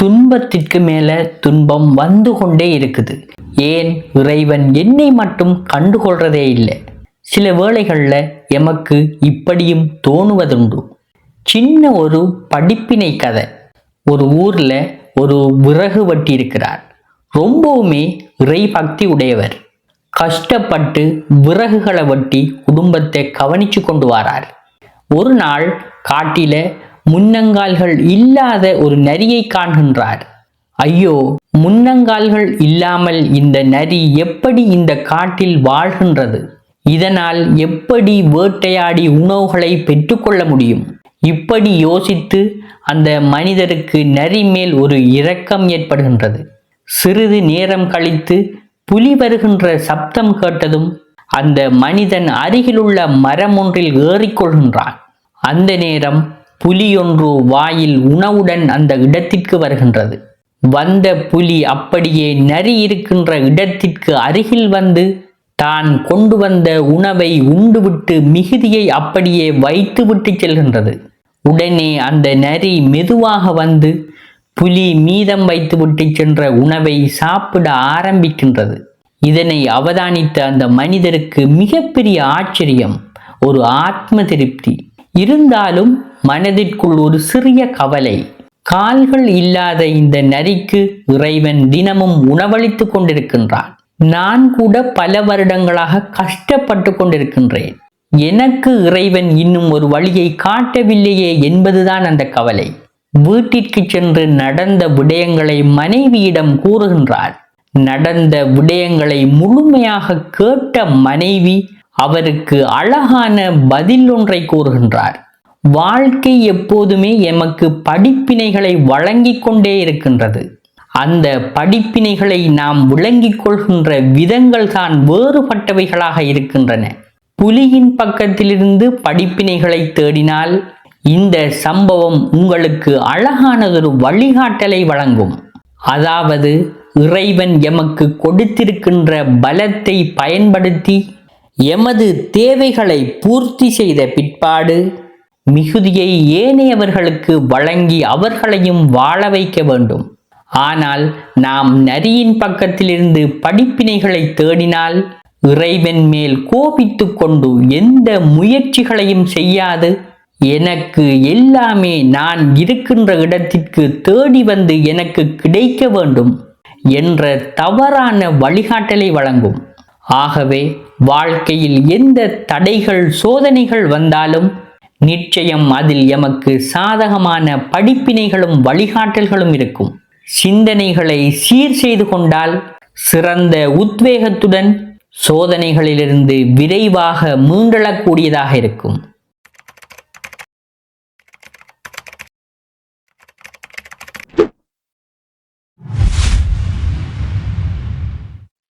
துன்பத்திற்கு மேலே துன்பம் வந்து கொண்டே இருக்குது. ஏன் இறைவன் என்னை மட்டும் கண்டுகொள்றதே இல்லை. சில வேளைகளில் எமக்கு இப்படியும் தோணுவதுண்டு. சின்ன ஒரு படிப்பினை கதை. ஒரு ஊரில் ஒரு விறகு வட்டி இருக்கிறார் ரொம்பவுமே இறை பக்தி உடையவர். கஷ்டப்பட்டு விறகுகளை வட்டி குடும்பத்தை கவனிச்சு கொண்டு வரார். ஒரு நாள் காட்டில முன்னங்கால்கள் இல்லாத ஒரு நரியை காண்கின்றார். ஐயோ முன்னங்கால்கள் இல்லாமல் இந்த நரி எப்படி இந்த காட்டில் வாழ்கின்றது? இதனால் எப்படி வேட்டையாடி உணவுகளை பெற்றுக்கொள்ள முடியும்? இப்படி யோசித்து அந்த மனிதருக்கு நரி மேல் ஒரு இரக்கம் ஏற்படுகின்றது. சிறிது நேரம் கழித்து புலி வருகின்ற சப்தம் கேட்டதும் அந்த மனிதன் அருகிலுள்ள மரம் ஒன்றில் ஏறிக்கொள்கின்றான். அந்த நேரம் புலியொன்று வாயில் உணவுடன் அந்த இடத்திற்கு வருகின்றது. வந்த புலி அப்படியே நரி இருக்கின்ற இடத்திற்கு அருகில் வந்து தான் கொண்டு வந்த உணவை உண்டுவிட்டு மிகுதியை அப்படியே வைத்துவிட்டு செல்கின்றது. உடனே அந்த நரி மெதுவாக வந்து புலி மீதம் வைத்துவிட்டு சென்ற உணவை சாப்பிட ஆரம்பிக்கின்றது. இதனை அவதானித்த அந்த மனிதருக்கு மிகப்பெரிய ஆச்சரியம் ஒரு ஆத்ம திருப்தி. இருந்தாலும் மனதிற்குள் ஒரு சிறிய கவலை. கால்கள் இல்லாத இந்த நரிக்கு இறைவன் தினமும் உணவளித்து கொண்டிருக்கின்றான். நான் கூட பல வருடங்களாக கஷ்டப்பட்டு கொண்டிருக்கின்றேன். எனக்கு இறைவன் இன்னும் ஒரு வழியை காட்டவில்லையே என்பதுதான் அந்த கவலை. வீட்டிற்கு சென்று நடந்த விடயங்களை மனைவியிடம் கூறுகின்றார். நடந்த விடயங்களை முழுமையாக கேட்ட மனைவி அவருக்கு அழகான பதில் ஒன்றை கூறுகின்றார். வாழ்க்கை எப்போதுமே எமக்கு படிப்பினைகளை வழங்கிக் கொண்டே இருக்கின்றது. அந்த படிப்பினைகளை நாம் விளங்கிக் கொள்கின்ற விதங்கள் தான் வேறுபட்டவைகளாக இருக்கின்றன. புலியின் பக்கத்திலிருந்து படிப்பினைகளை தேடினால் இந்த சம்பவம் உங்களுக்கு அழகானதொரு வழிகாட்டலை வழங்கும். அதாவது இறைவன் எமக்கு கொடுத்திருக்கின்ற பலத்தை பயன்படுத்தி எமது தேவைகளை பூர்த்தி செய்த பிற்பாடு மிகுதியை ஏனையவர்களுக்கு வழங்கி அவர்களையும் வாழ வைக்க வேண்டும். ஆனால் நாம் நரியின் பக்கத்திலிருந்து படிப்பினைகளை தேடினால் இறைவன் மேல் கோபித்து கொண்டு எந்த முயற்சிகளையும் செய்யாது. எனக்கு எல்லாமே நான் இருக்கின்ற இடத்திற்கு தேடி வந்து எனக்கு கிடைக்க வேண்டும் என்ற தவறான வழிகாட்டலை வழங்கும். ஆகவே வாழ்க்கையில் எந்த தடைகள் சோதனைகள் வந்தாலும் நிச்சயம் அதில் எமக்கு சாதகமான படிப்பினைகளும் வழிகாட்டல்களும் இருக்கும். சிந்தனைகளை சீர் செய்து கொண்டால் சிறந்த உத்வேகத்துடன் சோதனைகளிலிருந்து விரைவாக மீண்டெழக்கூடியதாக இருக்கும்.